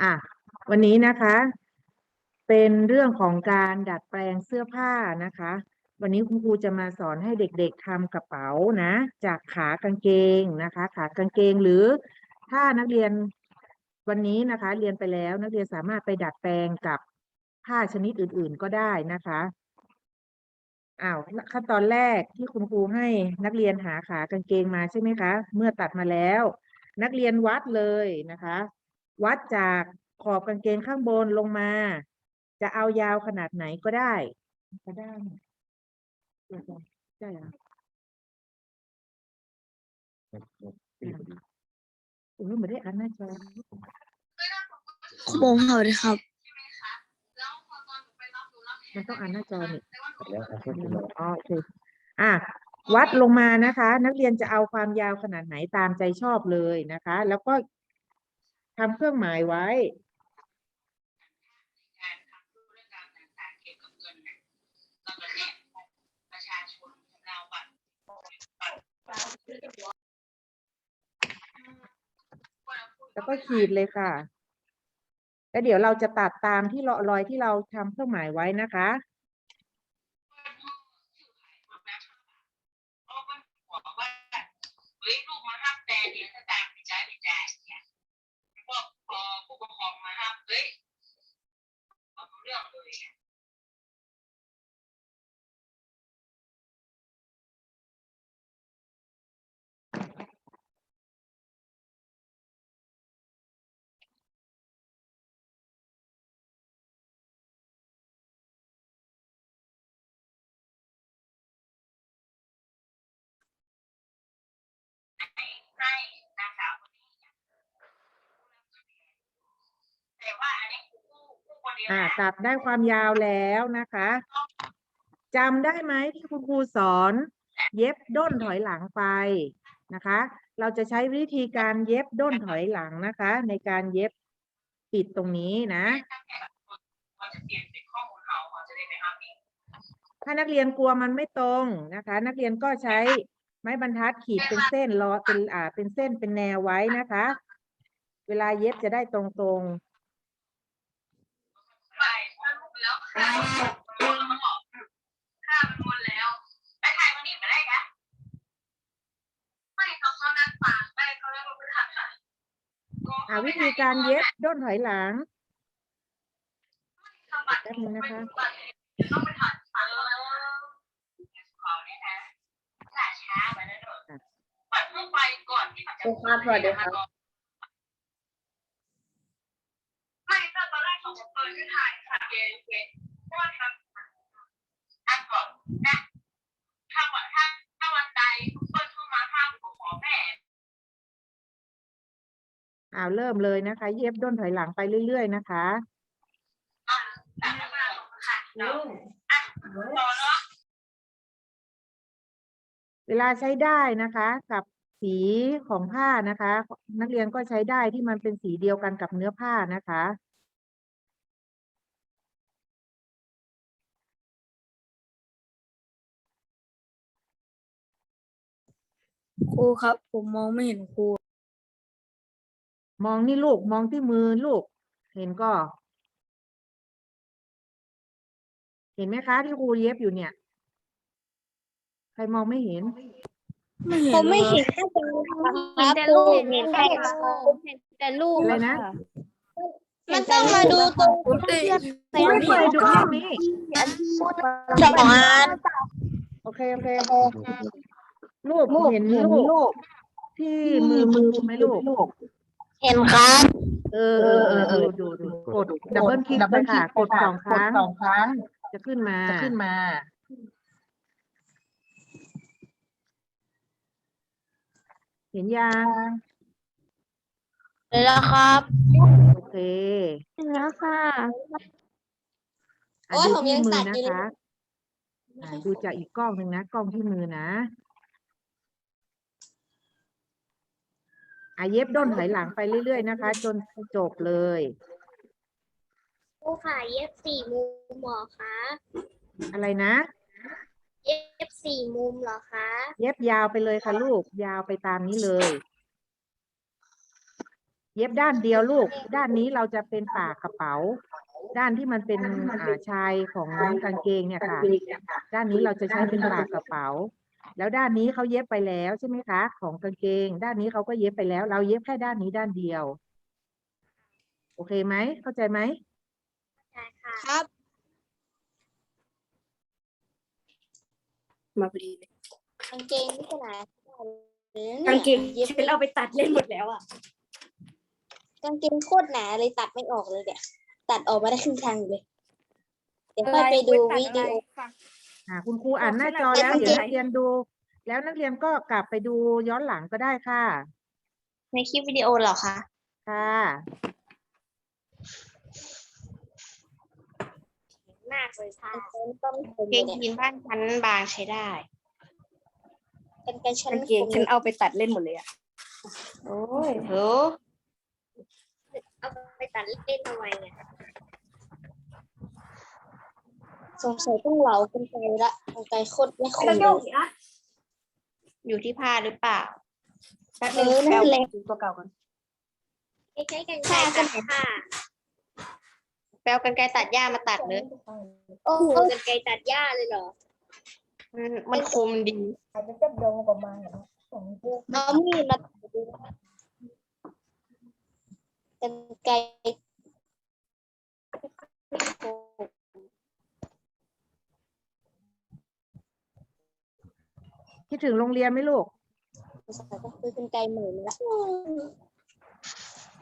อะวันนี้นะคะ เป็นเรื่องของการดัดแปลงเสื้อผ้านะคะ วันนี้คุณครูจะมาสอนให้เด็กๆทำกระเป๋านะ จากขากางเกงนะคะ ขากางเกงหรือถ้านักเรียนวันนี้นะคะ เรียนไปแล้วนักเรียนสามารถไปดัดแปลงกับผ้าชนิดอื่น ๆ ก็ได้นะคะ อ้าวขั้นตอนแรกที่คุณครูให้นักเรียนหาขากางเกงมาใช่ไหมคะ เมื่อตัดมาแล้ว นักเรียนวัดเลยนะคะ วัดจากขอบกางเกงข้างบนลงมา จะเอายาวขนาดไหนก็ได้ก็ได้ได้เหรอเออไม่ได้อันหน้าจอโมงเท่าเลยครับ มันต้องอ่านหน้าจอนี่อ๋อโอเคอะวัดลงมานะคะ นักเรียนจะเอาความยาวขนาดไหนตามใจชอบเลยนะคะ แล้วก็ทำเครื่องหมายไว้แล้วก็ขีดเลยค่ะ แล้วเดี๋ยวเราจะตัดตามที่เลาะรอยที่เราทำเครื่องหมายไว้นะคะ เฮ้ยลูกมาห้ามแต่เดี๋ยวถ้าตามไปจ่ายไปจ่ายเนี่ยพวกพอผู้ปกครองมาห้ามเฮ้ยเอาเรื่องเลยอะใอ่านะตัดได้ความยาวแล้วนะคะจำได้ไหมที่คุณครูสอน เย็บด้นถอยหลังไปนะคะ เราจะใช้วิธีการเย็บด้นถอยหลังนะคะ ในการเย็บปิดตรงนี้นะถ้าแขกเขาจะเปลี่ยนเป็นข้อมูลเขาเขาจะได้ไปเอาเองถ้านักเรียนกลัวมันไม่ตรงนะคะ นักเรียนก็ใช้ไม้บรรทัดขีดเป็นเส้นรอเป็นอ่าเป็นเส้นเป็นแนวไว้นะคะ เวลาเย็บจะได้ตรง ไปถ้าลูกแล้วค่ามันหมดค่ามันหมดแล้วไปถ่ายวันนี้มาได้กะไม่เขาเขานัดฝากไม่เขาเรียกว่าพฤหัสค่ะๆอ่าวิธีการเย็บด้นถอยหลังทำบัตรแป๊บนึงนะคะต้องไปถ่ายฝากขอเนี่ยนะล่าช้าไปแล้วเนอะปัดเพิ่งไปก่อนที่เขาจะครับสวัสดีครับไม่ถ้าตอน แรกเปิดให้ถ่ายค่ะเกณฑ์เกณฑ์เพราะว่าทำอันก่อนนะถ้าวันถ้าถ้าวันใดเปิ้ลเข้ามาห้ามขอแม่อ่าเริ่มเลยนะคะ เย็บด้นถอยหลังไปเรื่อย ๆ นะคะอะมาลงค่ะเนาะอะต่อเนาะเวลาใช้ได้นะคะ กับสีของผ้านะคะ นักเรียนก็ใช้ได้ที่มันเป็นสีเดียวกันกับเนื้อผ้านะคะ รูครับ ผมมองไม่เห็นครูมองนี่ลูกมองที่มือลูก เห็นก็ เห็นไหมคะ ที่ครูเย็บอยู่เนี่ย ใครมองไม่เห็น ไม่เห็นผมไม่เห็นลยเห็นแต่ลูกเห็นแต่ลูกเห็นแต่ลูกอะไรนะ มันต้องมาดูตรงผมได้ยินครูไม่เคยดูเรื่องนี้สองอันโอเคโอเคลูกเห็นลูกที่มือมือไหมลูก เห็นครับ เออเออเออเออดูดูกดดับเบิลคลิกเลยค่ะกดสองครั้งสองครั้ง จะขึ้นมาจะขึ้นมา เห็นยังเลยแล้วครับ โอเคเห็นแล้วค่ะอะโอ้ยดูผมที่ยังมืสั่อนอยู่นะเลยคะอ่าดูจากอีกกล้องหนึ่งนะ กล้องที่มือนะ อะเย็บด้นถอยหลังไปเรื่อย ๆ นะคะ จนจบเลยครูค่ะเย็บสี่มุมเหรอคะอะไรนะ เย็บสี่มุมเหรอคะ เย็บยาวไปเลยค่ะลูก ยาวไปตามนี้เลย เย็บด้านเดียวลูก ด้านนี้เราจะเป็นปากกระเป๋า ด้านที่มันเป็นอ่าชายของกางเกงเนี่ยค่ะ ด้านนี้เราจะใช้เป็นปากกระเป๋า แล้วด้านนี้เขาเย็บไปแล้วใช่ไหมคะ ของกางเกง ด้านนี้เขาก็เย็บไปแล้ว เราเย็บแค่ด้านนี้ด้านเดียว โอเคไหมเข้าใจไหมใช่ค่ะครับมาพอดีเลยกางเกงนี่ขนาดกางเกงเย็บฉันเอาไปตัดเล่นหมดแล้วอะกางเกงโคตรหนาเลยตัดไม่ออกเลยเนี่ยตัดออกมาได้ครึ่งทางอยู่เลย เดี๋ยวค่อยไปดูวิดีโออ่า คุณครูอ่านหน้าจอแล้วไม่เดี๋ยวเป็นไรนักเรียนดู แล้วนักเรียนก็กลับไปดูย้อนหลังก็ได้ค่ะ ในคลิปวิดีโอเหรอคะค่ะมากเลยค่ะต้องคมเกงเนี่ยยีนบ้านชั้นบางใช้ได้เป็นกระชั้นกางเกงฉันเอาไปตัดเล่นหมดเลยอะโอ้ยโหเอาไปตัดเล่นทำไมเนี่ย สงสัยต้องเหลากันไกลละกันไกลโคตรไม่คมเลยอยู่ที่ผ้าหรือเปล่าเออนั่นแหละ ดูตัวเก่าก่อนใช้กันไกลตัดผ้าแปลกันไกรตัดหญ้ามาตัดเลยโอ้โหกันไกลตัดหญ้าเลยเหรอมันมันคมดีเอามีดมาตัดดูกันไกลคิ ดถึงโรงเรียนไหมลูกสงสัยต้องซื้อกันไกลหมื่นละ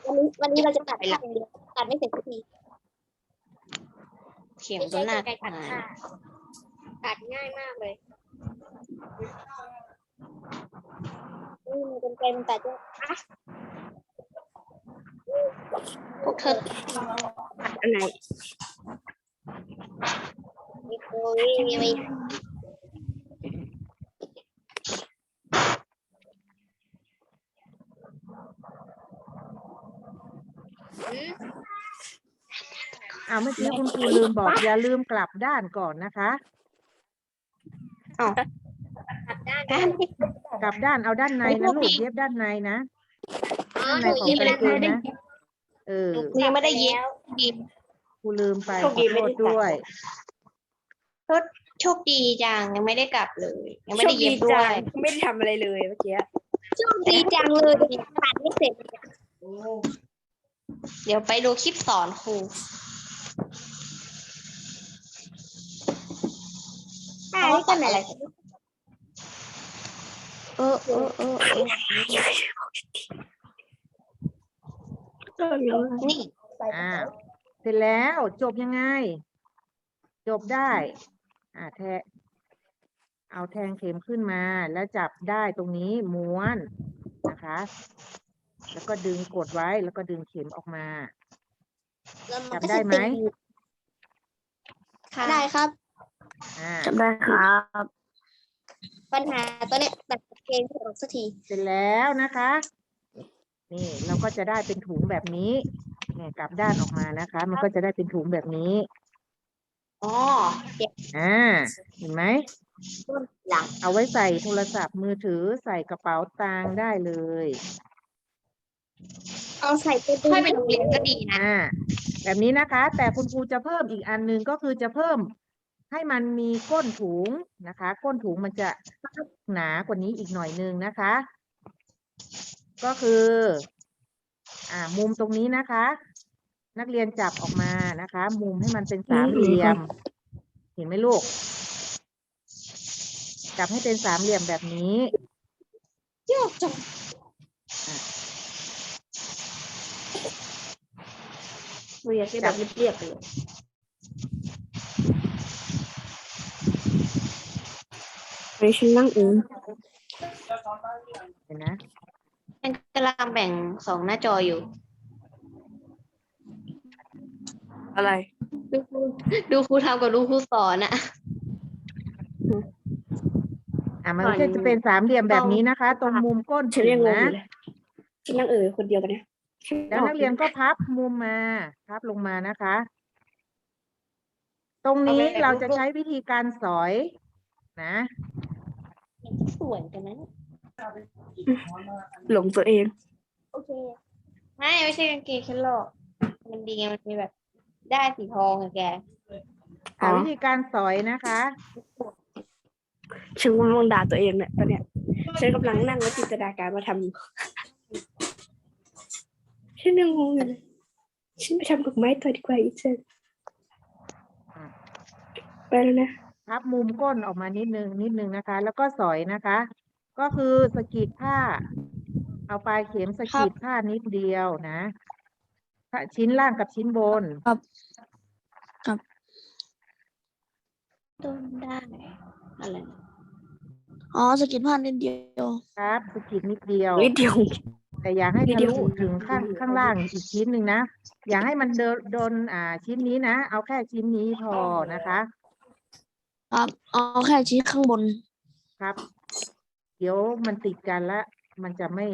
วันนี้วันนี้เราจะตัดผ้าอย่างเดียวตัดไม่เสร็จสักทีเข็มไม่ก็ใช่หนักันกไกลตัดหนาผ้าตัดง่ายมากเลยนี่มันกันไกลมันตัดด้วยอะพวกเธอตัดอันไหนมีโอ้ยมีมีอืม อ่า เมื่อกี้คุณครูลืมบอกอย่าลืมกลับด้านก่อนนะคะตัดด้านด้านกลับด้านเอาด้านในนะลูกเย็บด้านในนะอ๋อด้านหในนูของยิบกางแล้วเกงนะเออกูยังไม่ได้เย็บดีครูลืมไปโชขคอดีโทไม่ได้ษด้วยโชคดีจังยังไม่ได้กลับเลย ยังไม่โชได้คเย็ดีบด้วจัยงไม่ได้ทำอะไรเลยเมื่อกี้โชคดีจังเลยตัดไม่เสร็จเดี๋ยวไปดูคลิปสอนครู อ่านี่ก็ไหนอะไรเออเออเออเออนี่อ่าเสร็จแล้วจบยังไง จบได้ อ่าแทะเอาแทงเข็มขึ้นมา แล้วจับได้ตรงนี้ม้วนนะคะ แล้วก็ดึงกดไว้แล้วก็ดึงเข็มออกมาแล้วมันจับก็ได้จะไหมติดอยู่ค่ะได้ครับ อ่าจำได้ครับปัญหาตัวเนี้ยตัดเกงไม่ออกสักทีเสร็จแล้วนะคะ นี่เราก็จะได้เป็นถุงแบบนี้เนี่ยกลับด้านออกมานะคะ มันก็จะได้เป็นถุงแบบนี้อ๋ออ่าเห็นไหมหลังเอาไว้ใส่โทรศัพท์มือถือใส่กระเป๋าตังค์ได้เลยเอาใส่ไปดูค่อยไปโรงเรียนก็ดีนะ อ่าแบบนี้นะคะ แต่คุณครูจะเพิ่มอีกอันหนึงก็คือจะเพิ่ม ให้มันมีก้นถุงนะคะ ก้นถุงมันจะหนากว่านี้อีกหน่อยนึงนะคะ ก็คือ อ่า มุมตรงนี้นะคะ นักเรียนจับออกมานะคะ มุมให้มันเป็นสามเหลี่ยม เห็นไหมลูก จับให้เป็นสามเหลี่ยมแบบนี้โยกจังเรียกแบบเรียบๆเลย ไปฉันนั่งเองเห็นนะมันกำลังแบ่งสองหน้าจออยู่ อะไร ดูครูดูครูทำกับดูครูสอนอะ อ่ามันก่อนก็จะเป็นสามเหลี่ยมแบบนี้นะคะ ตรงมุมก้นฉันถุยังงงงอนะยู่เลยฉันนั่งเออคนเดียวกันเนี่ยแล้วนักเรียนก็พับมุมมาพับลงมานะคะ ตรงนี้เราจะใช้วิธีการสอย นะสวยกันนะหลงตัวเอง โอเค ไม่ไม่ใช่กางเกงฉันหรอก มันดีไงมันมีแบบได้สีทองอะแกอ่าวิธีการสอยนะคะฉันกำลังด่าตัวเองเนี่ยตอนเนี้ยฉันกำลังนั่งแล้วจินตนาการมาทำอยู่ ฉันยังงงอยู่เลยฉันไปทำดอกไม้ต่อดีกว่าอีเจนอะไปแล้วนะ พับมุมก้นออกมานิดนึงนิดนึงนะคะ แล้วก็สอยนะคะ ก็คือสะกิดผ้า เอาปลายเข็มสะกิดผ้านิดเดียวนะผ้าชิ้นล่างกับชิ้นบนต้นได้อะไรอ๋อสกิดผ้านิดเดียว ครับสะกิดนิดเดียว นิดเดียว แต่อย่าให้นิดทะเดียวลุถึงข้างข้างล่างอีกชิ้นหนึ่งนะ อย่าให้มันเดินโดนอ่าชิ้นนี้นะ เอาแค่ชิ้นนี้พอนะคะ ครับเอาแค่ชิ้นข้างบนครับ เดี๋ยวมันติดกันละ มันจะไม่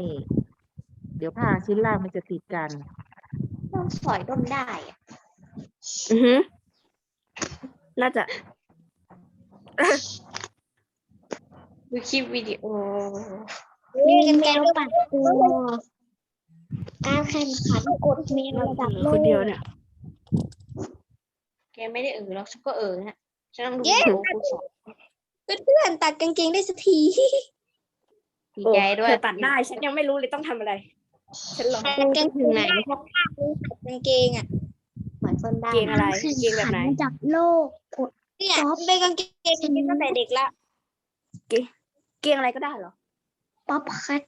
เดี๋ยวผ้าชิ้นล่างมันจะติดกัน ต้องสอยต้นได้อะอือหือน่าจะ ดูคลิปวิดีโอมีกันไกลปัดตัวการแข่งขันกดเมนระดับโลคนกเดียวเนี่ย แกไม่ได้เออแล้วฉันก็เออฮะ ฉันต้องดูเย้วิดีโอครูสอนเพื่อนๆตัดกางเกงได้สักที ดีใจด้วย เธอตัดได้ ฉันยังไม่รู้เลยต้องทำอะไร ฉันรอตัดกางเกถึงงไหนได้ตัดกางเกงอะหมายส้นได้เกงอะไรเกงแบบไหนจับโลกกดเนี่ยเป็นกางเกงตั้งแต่เด็กละเกงอะไรก็ได้เหรอ ป๊อปแคท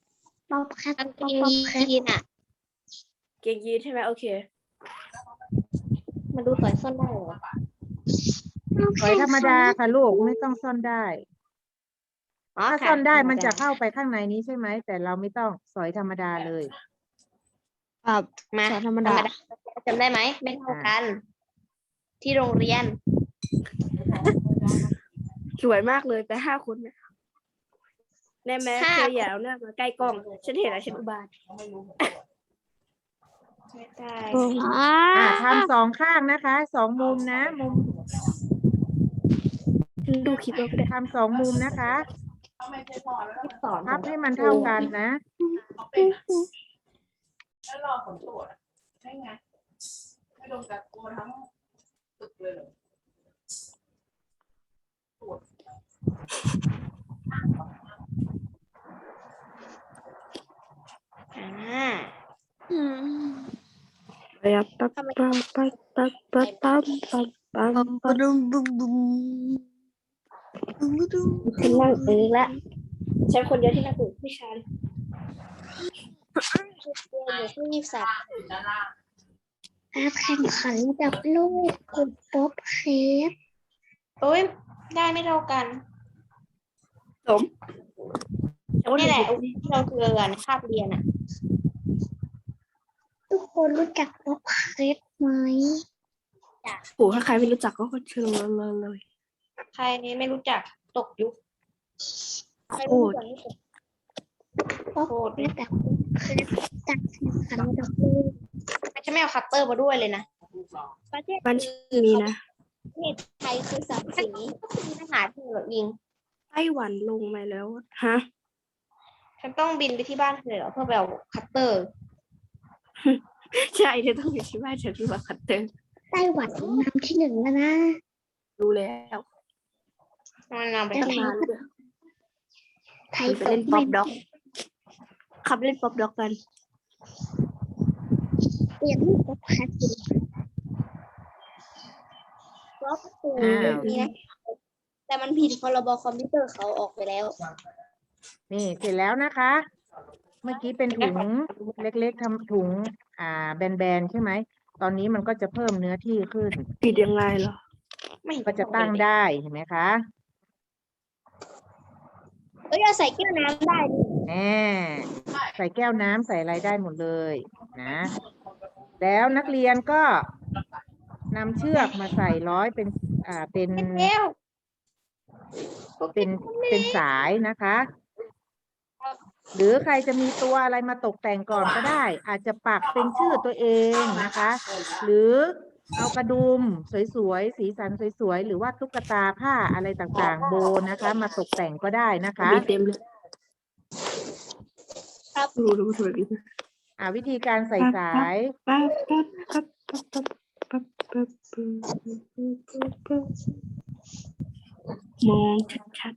ป๊อปแคทกางเกป๊อปงป๊อปแคทยีนอะ เกงยีนใช่ไหมโอเค มันดูสอยส้นได้เหรอ สอยธรรมดาค่ะลูกไม่ต้องซ่อนได้อ๋อถ้าค่ะซ่อนได้มันจะธรรดาเข้าไปข้างในนี้ใช่ไหม แต่เราไม่ต้องสอยธรรมดาเลย ครับมาสอยธรรมดาจำได้ไหมไม่เท่ากัน ที่โรงเรียน สวยมากเลยแต่ห้าคนเนี่ยได้ไหมห้าเธออย่าเอาหน้ามาใกล้กล้อง ฉันเห็นแล้วฉันอุบาทไม่ได้อ่าอ่าทำสองข้างนะคะ สองมุมนะ มุมฉัน ดูคลิปแล้วก็ได้ทำสองมุมนะคะที่สอนพับให้มันเท่ากันนะแล้วรอผลตรวจใช่ไงไม่โดนกักตัวทั้งตึกเลยเหรออ่าอืมไปอะปั๊บปั๊บปั๊บปั๊บปั๊บปั๊บปั๊บปั๊บ ฉันนั่งเองละฉันคนเดียวที่นั่งอยู่ผู้ชายยี่สิบสามด้านล่างการแข่งขันจับลูกกดป๊อปเคฟโอ้ยได้ไม่เท่ากันสมนี่แหละที่เราเจอกันคาบเรียนอะ ทุกคนรู้จักป๊อปเคฟไหมโอ้ถ้าใครไม่รู้จักก็คนเชิญเลยเลย ใครไม่รู้จักตกยุคโคตรป๊อปโคตรเคฟจับเคฟจับแข่งขันจับลูกฉันไม่เอาคัตเตอร์มาด้วยเลยนะประเทศบ้านมีนะไทยคือสามสีมีทหารที่เหรอยิงไต้หวันลงมาแล้วฮะฉันต้องบินไปที่บ้านเธอเหรอเพื่อไปเอาคัตเตอร์ ใช่เธอต้องอยู่ที่บ้านฉันที่ว่าคัตเตอร์ไต้หวันนำที่หนึ่งแล้วนะรู้แล้ว มันนำไปตั้งที่นานเลยไทยไปเล่นป๊อปด็อกขับเล่นป๊อปด็อกกันเปลี่ยนรูปป๊อปแคทดูป๊อปตูอ้าวเนี่ยแต่มันผิดพรบคอมพิวเตอร์เขาออกไปแล้ว นี่เสร็จแล้วนะคะ เมื่อกี้เป็นถุงเล็กๆทำถุง อ่า แบนๆใช่ไหม ตอนนี้มันก็จะเพิ่มเนื้อที่ขึ้นผิดยังไงเหรอไม่เห็นก็จะตั้งได้เห็นไหมคะ เอ้ยเราใส่แก้วน้ำได้แน่ใส่แก้วน้ำใส่อะไรได้หมดเลยนะ แล้วนักเรียนก็นำเชือกมาใส่ร้อยเป็นอ่าเป็นแล้วเป็นเป็นสายนะคะ หรือใครจะมีตัวอะไรมาตกแต่งก่อนก็ได้ อาจจะปักเป็นชื่อตัวเองนะคะ หรือ เอากระดุมสวยๆ สีสันสวยๆ หรือว่าตุ๊กตาผ้าอะไรต่างๆ โบนะคะ มาตกแต่งก็ได้นะคะมีเต็มเลยครับรู้รู้ถูกดีอ่าวิธีการใส่สายปั๊บปั๊บปั๊บปั๊บปั๊บปั๊บปั๊บมองชัด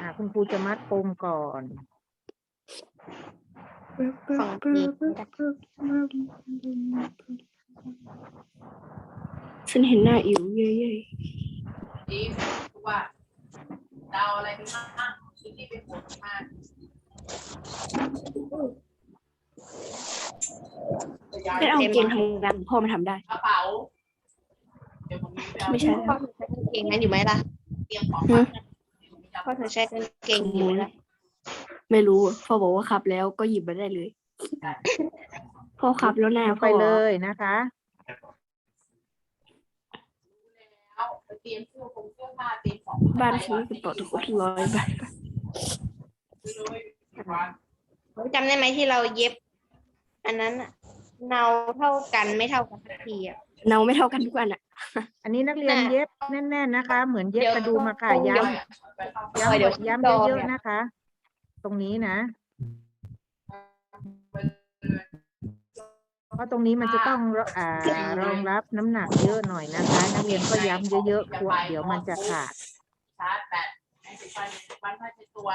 อ่าคุณครูจะมัดปมก่อน ๆฝั่งนี้ฉันเห็นหน้าอิ๋วเย้ยดีว่าดาวอะไรไปบ้างคิดที่เป็นหัวมากได้เอาเกงทำงานพ่อมาทำได้ กระเป๋าเดี๋ยวผมไม่ใช่พ่อเธอใช้กางเกงนั้นอยู่ไหมล่ะเตรียมของพ่อเธอใช้กางเกงอยู่ไหมล่ะ ไม่รู้อะพ่อบอกว่าขับแล้วก็หยิบมาได้เลยพ่อขับแล้วหน้าเอาพ่ไปอเลยนะคะแล้วเตรียมเสื้อผงเสื้อผ้าเตรียมของบ้านฉันกระเป๋าตะกุดร้อยบาทจำได้ไหมที่เราเย็บ อันนั้นอะเนาเท่ากันไม่เท่ากันสักทีอะเนาไม่เท่ากันทุกวันอะ อันนี้นักเรียนน่ะเย็บแน่นๆนะคะ เหมือนเย็บเดี๋ยวกระดุมอะค่ะต้องย้เดี๋ยวำย้ำเดี๋ยวย้ำดองเยอะเนี่ยๆนะคะ ตรงนี้นะ เพราะตรงนี้มันจะต้องอ่ารองรับน้ำหนักเยอะหน่อยนะคะ นักเรียนก็ย้ำเยอะๆกลัวเดี๋ยวมันจะขาดชาร์จแบตให้ติดไฟบ้านผ้าเช็ดตัว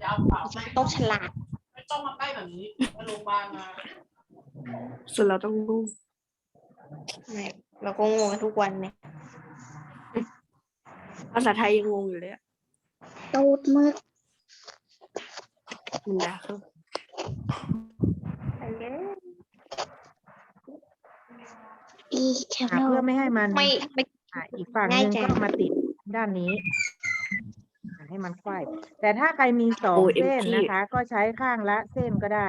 จะเอาเป๋าไม่ต้องฉลาดไม่ต้องมาใกล้แบบนี้มาโรงพยาบาลมาส่วนเราต้องรู้ไม่เราก็งงกันทุกวันเนี่ยภาษาไทยยังงงอยู่เลยอะตูดมึก มันด่าเขาอีแคอะโรเพื่อไม่ให้มันไม่ไม่ อะอีกฝั่งหง่ายนึ่งจัง ก็มาติดด้านนี้อะให้มันควายแต่ถ้าใครมีสองโอ้ยเส้น MP นะคะ ก็ใช้ข้างละเส้นก็ได้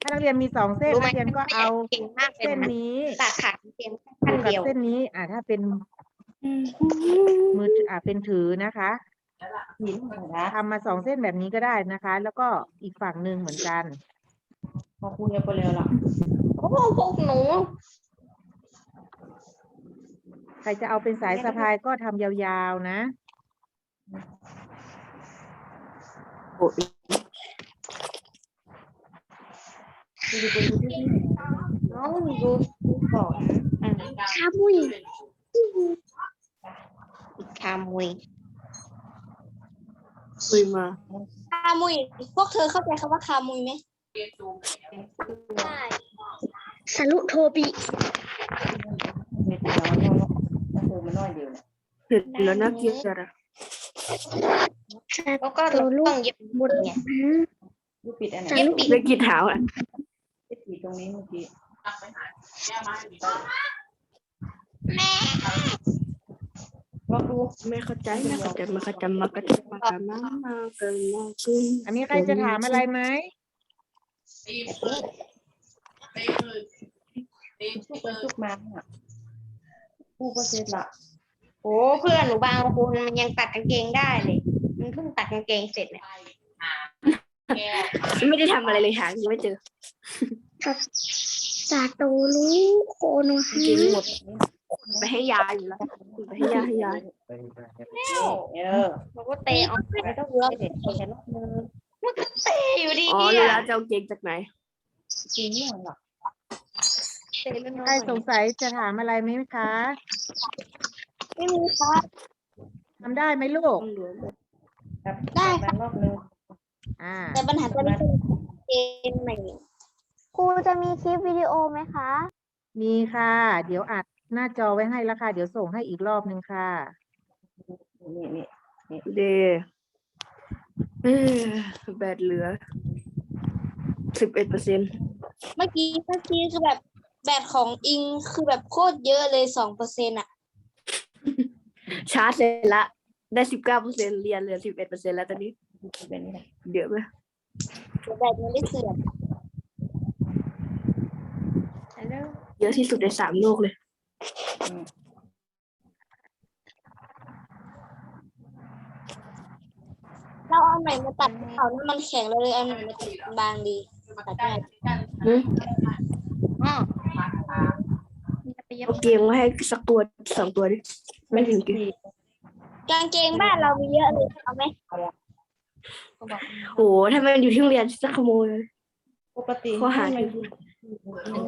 ถ้านักเรียนมีสองเส้นรู้ไหมนักเรียนก็เอาเก่งมากเลยเส้นนะนี้ตัดขาดเกมบขั้วนกกับเดียว เส้นนี้ อ่าถ้าเป็นมืออ่าเป็นถือนะคะหินนะ ทำมาสองเส้นแบบนี้ก็ได้นะคะ แล้วก็อีกฝั่งหนึ่งเหมือนกันพอคุยกันไปเร็วละโอ้พวกหนูใครจะเอาเป็นสายสะพายก็ทำยาวๆนะโอ้ยน้องดูก่อนอะคามุยคามุย คุยมา คามุย พวกเธอเข้าใจคำว่าคามุยไหมเรียนดูใช่สรุโทปิเผ็ดแล้วน่าเกลียดอะแล้วก็เราต้องเย็บหมดไงปิดอันไหนเย็บปีกได้กินหาวอะตักไปหาแก้ ก็รู้ไม่เข้าใจไม่เข้าใจไม่เข้าใจมาก็จมากันมามากันมาขึ้นอันนี้ใครจะถามอะไรไหมตีมือตีมือตีมือทุกมาผู้ก็เสร็จละโอ้เพื่อนหนูบางคนมันยังตัดกางเกงได้เลย มันเพิ่งตัดกางเกงเสร็จเนี่ยไม่ได้ทำอะไรเลยหายังไม่เจอจากตูรู้โคโนฮา กินหมดไปให้ยายอยู่แล้วไปให้ยาให้ยายเออมันก็เตะออกไม่ต้องเลือกเตะแค่รอบนึงมันก็เตะอยู่ดีอ๋ออะแล้วจะเอาเกงจากไหนจริงเหรอเตะแล้วน้ใครอยสงสัยจะถามอะไรไหมคะไม่มีครับทำได้ไหมลูกต้องเหลือได้ครับรอบนึงอ่าแต่ปัญหาตอนนี้คือเกมใหม่ครูจะมีคลิปวิดีโอไหมคะ มีค่ะ เดี๋ยวอัด หน้าจอไว้ให้แล้วค่ะ เดี๋ยวส่งให้อีกรอบนึงค่ะ นี่นี่เดเออแบตเหลือสิบเอ็ดเปอร์เซ็นต์เมื่อกี้เมื่อกี้คือแบบแบตของอิงคือแบบโคตรเยอะเลยสองเปอร์เซ็นต์อะชาร์จเสร็จละ ได้สิบเก้าเปอร์เซ็นต์เรียนเหลือสิบเอ็ดเปอร์เซ็นต์แล้วตอนนี้เป็นนี่เยอะไหมแบตยังไม่เสื่อมแล้วเยอะที่สุดในสามโลกเลย เราเอาไหนมาตัดเขาน้ำมันแข็งเราเลยเอาไหนมาตัดบางดีตัดได้ได้หืมอ๋อมาหาไปเย็บเอาเกงมาให้สักตัวสองตัวดิไม่ถึงกี่กางเกงบ้านเรามีเยอะเลยเอาไหมก็บอกโอ้โหถ้ามันอยู่ที่โรงเรียนจะขโมยปกติข้อหาให้คืมั นอ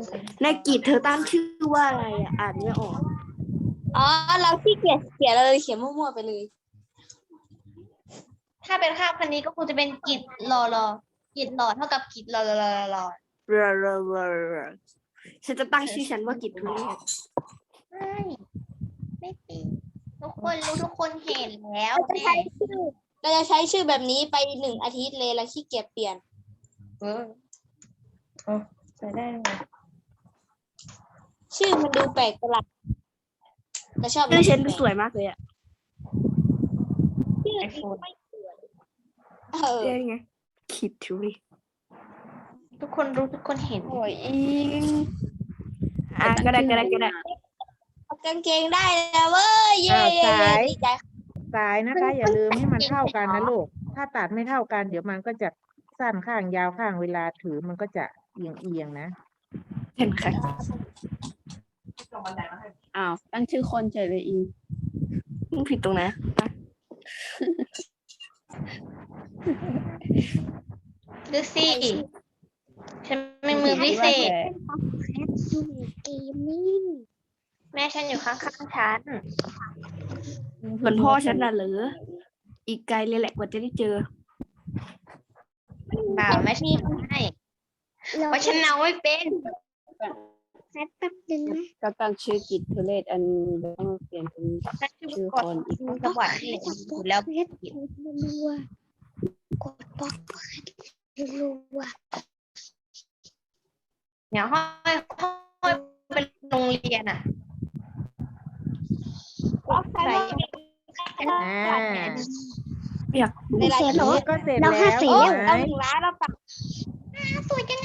ในกิจเธอตั้งชื่อว่าอะไรอะอ่านไม่ออก อ๋อ เราขี้เกียจเขียนเราเลยเขียนมั่วๆไปเลย ถ้าเป็นคาบคันนี้ก็คงจะเป็นกิจรอรอกิจรอเท่ากับกิจรอรอรอรอเรอเรอเรอเรอฉันจะตั้งชื่อฉันว่ากิจทุเรศไม่ไม่ตีทุกคนรู้ทุกคนเห็นแล้วเราจะใช้ชื่อเราจะใช้ชื่อแบบนี้ไปหนึ่งอาทิตย์เลยแล้วขี้เกียจเปลี่ยน เออเออ ใส่ได้ไหมชื่อมันดูแปลกประหลาดเราชอบชื่อฉันแปลกสวยมากเลยอะชื่อไอโฟนเออเรียกไงกิจทุเรศทุกคนรู้ทุกคนเห็นโอ้ยอิงอะก็ได้ก็ได้ก็ได้เอากางเกงได้แล้วเว้ยเย้อ้าวเย้สายดีใจสายนะคะ อย่าลืมให้มันเท่ากันนะลูกถ้าตัดไม่เท่ากัน เดี๋ยวมันก็จะสั้นข้างยาวข้างเวลาถือมันก็จะ เอียงเอียงๆนะเห็นค่ะอ้าวตั้งชื่อคนเฉยเลยอิงมึงผิดตรงไหนดูสิฉันเป็นมือพิเศษแม่ฉันอยู่ข้างๆฉันเหมือนพ่อฉันน่ะเหรือ อีกไกลเลยแหละกว่าจะได้เจอเปล่าแม่ฉันให้ เพราะฉันเอาไม่เป็นก็ตั้งชื่อกิจทุเรศอันต้องเปลี่ยนเป็นฉันชื่ชื่ออกคดนอีกสวัสดีอยู่แล้วผิดเดี๋ยวห้อยห้อยเป็นโรงเรียนอะใส่อ่าอยากในรายอันการนี้ก็เสร็จเราแล้วห้าสีเห็นเราไหมหนึ่งล้านเราปัก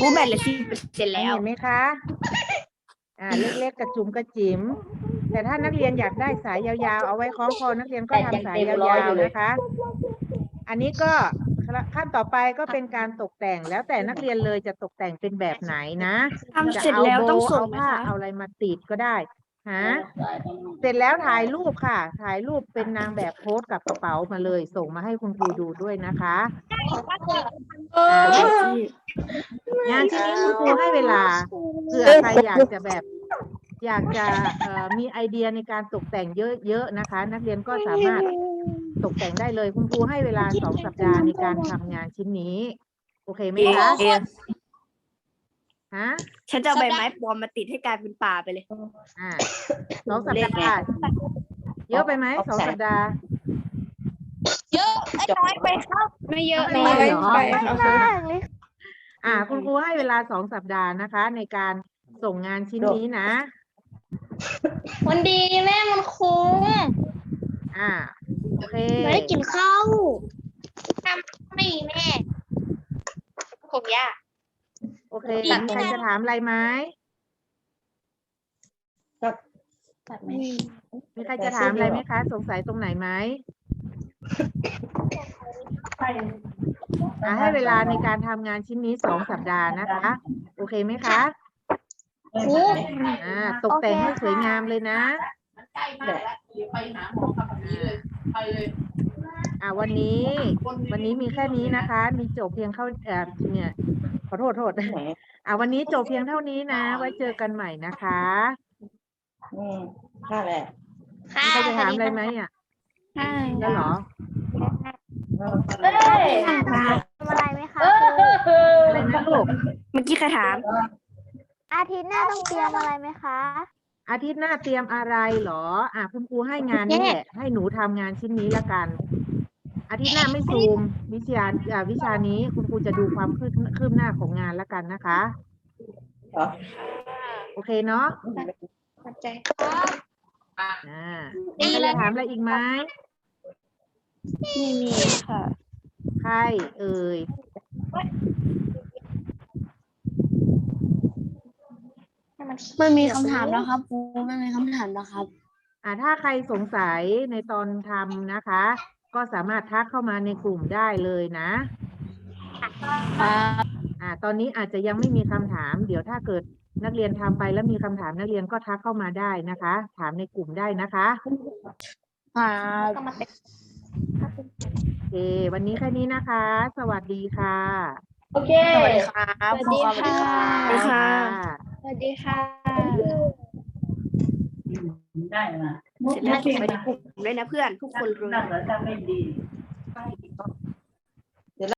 กูแบตเหลยสิเสร็จแล้ว เห็นไหมคะ อ่า เล็กๆกระจุมกระจิ๋ม แต่ถ้านักเรียนอยากได้สายยาวๆ เอาไว้คล้องคอนักเรียนก็ทำสายยาวๆนะคะ อันนี้ก็ขั้นต่อไปก็เป็นการตกแต่งแล้วแต่นักเรียนเลยจะตกแต่งเป็นแบบไหนนะ ทำจะเสร็จเอาแล้วโบต้องว์ส่งเอาไหมผ้าคะ เอาอะไรมาติดก็ได้ ฮะเสร็จแล้วถ่ายรูปค่ะ ถ่ายรูปเป็นนางแบบโพสกับกระเป๋ามาเลย ส่งมาให้คุณครูดูด้วยนะคะอ่างานชิ้นนี้คุณครูให้เวลาเผื่อใครอยากจะแบบ อยากจะเอ่อมีไอเดียในการตกแต่งเยอะๆนะคะ นักเรียนก็สามารถตกแต่งได้เลยคุณครูให้เวลาสองสัปดาห์ในการทำงานชิ้นนี้ โอเคไหมคะเอ๊ะ ฮะฉันจะเอาใบไม้ปลอมมาติดให้กลายเป็นป่าไปเลยอ่าสองสัปดาห์เยอะไปไหมสองสัปดาห์เยอะไอ้น้อยไปครับไม่เยอะน้เลอยยเหรอมากเลยอ่า คุณครูให้เวลาสองสัปดาห์นะคะ ในการส่งงานชิ้นนี้นะวันดีแม่มันคุ้มอ่าโอเคไม่ได้กินข้าวทำไม่แม่ผมยาก โอเคมีใครจะถามอะไรไหมตัดไหมมีใครจะถามอะไรไหมคะ สงสัยตรงไหนไหมอ่าให้เวลาในการทำงานชิ้นนี้สองสัปดาห์นะคะ โอเคไหมคะอ่าตกแต่งให้สวยงามเลยนะอ่าวันนี้ วันนี้มีแค่นี้นะคะ มีจบเพียงเข้าเอ่อเนี่ยข อโทษโทษอ่าวันนี้จบเพียงเท่านี้นะ ไว้เจอกันใหม่นะคะอืมนั่นแหละค่ะมีใครจะถามอะไรไหมอะใช่แล้วเหรอเอ้ยทำอะไรไหมคะอะไรนะลูกเมื่อกี้ใครถาม อาทิตย์หน้าต้องเตรียมอะไรไหมคะ อาทิตย์หน้าเตรียมอะไรเหรอ อะคุณครูให้งานนี้แหละให้หนูทำงานชิ้นนี้ละกัน อาทิตย์หน้าไม่ซูมวิชาอ่าวิชานี้คุณครูจะดูความคืบคืบหน้าของงานละกันนะคะเหรอโอเคเนาะเข้าใจอ่ามีใครจะถามอะไรอีกไหมไม่มีค่ะ ใครเอ่ยให้มันไม่มีคำถามแล้วครับครูไม่มีคำถามแล้วครับ อ่าถ้าใครสงสัยในตอนทำนะคะ ก็สามารถทักเข้ามาในกลุ่มได้เลยนะ อ่า ตอนนี้อาจจะยังไม่มีคำถาม เดี๋ยวถ้าเกิดนักเรียนทำไปแล้วมีคำถามนักเรียนก็ทักเข้ามาได้นะคะ ถามในกลุ่มได้นะคะก็มาเป็นโอเค วันนี้แค่นี้นะคะ สวัสดีค่ะ โอเค สวัสดีครับ สวัสดีค่ะ สวัสดีค่ะ สวัสดีค่ะ ได้มาเสร็จแล้วส่งไปในกลุ่มด้วยนะเพื่อนทุกคนเลยนั่งแล้วจำไม่ดี